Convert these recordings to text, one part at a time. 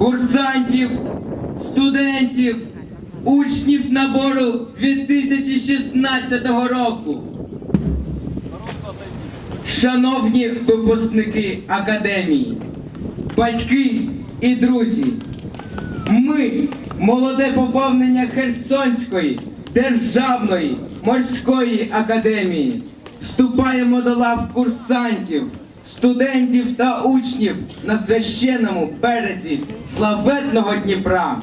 курсантів, студентів, учнів набору 2016 року. Шановні випускники академії, батьки і друзі, ми, молоде поповнення Херсонської державної морської академії, вступаємо до лав курсантів, студентів та учнів на священному березі славетного Дніпра.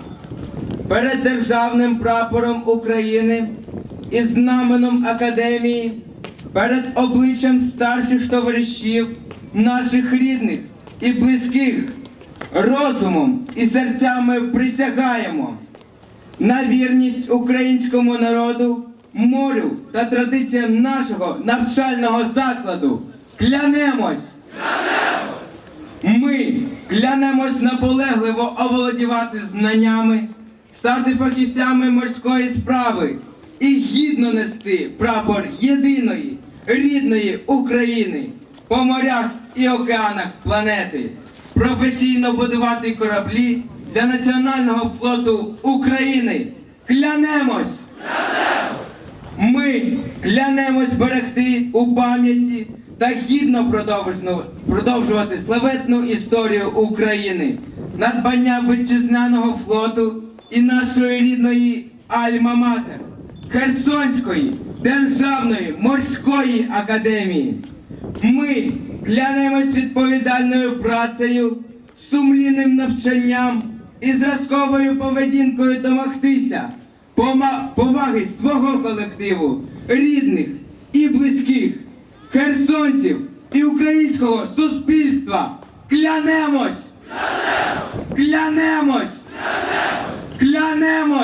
Перед державним прапором України і знаменом академії, перед обличчям старших товаришів, наших рідних і близьких, розумом і серцями присягаємо на вірність українському народу, морю та традиціям нашого навчального закладу. Клянемось! Ми клянемось наполегливо оволодівати знаннями, стати фахівцями морської справи і гідно нести прапор єдиної, рідної України по морях і океанах планети, професійно будувати кораблі для Національного флоту України. Клянемось! Ми клянемось берегти у пам'яті та гідно продовжувати славетну історію України, надбання вітчизняного флоту і нашої рідної Альма-Матер, Херсонської державної морської академії. Ми клянемось відповідальною працею, сумлінним навчанням і зразковою поведінкою домогтися поваги свого колективу, рідних і близьких, херсонців і українського суспільства. Клянемось! Клянемось! Клянемось! Клянемось!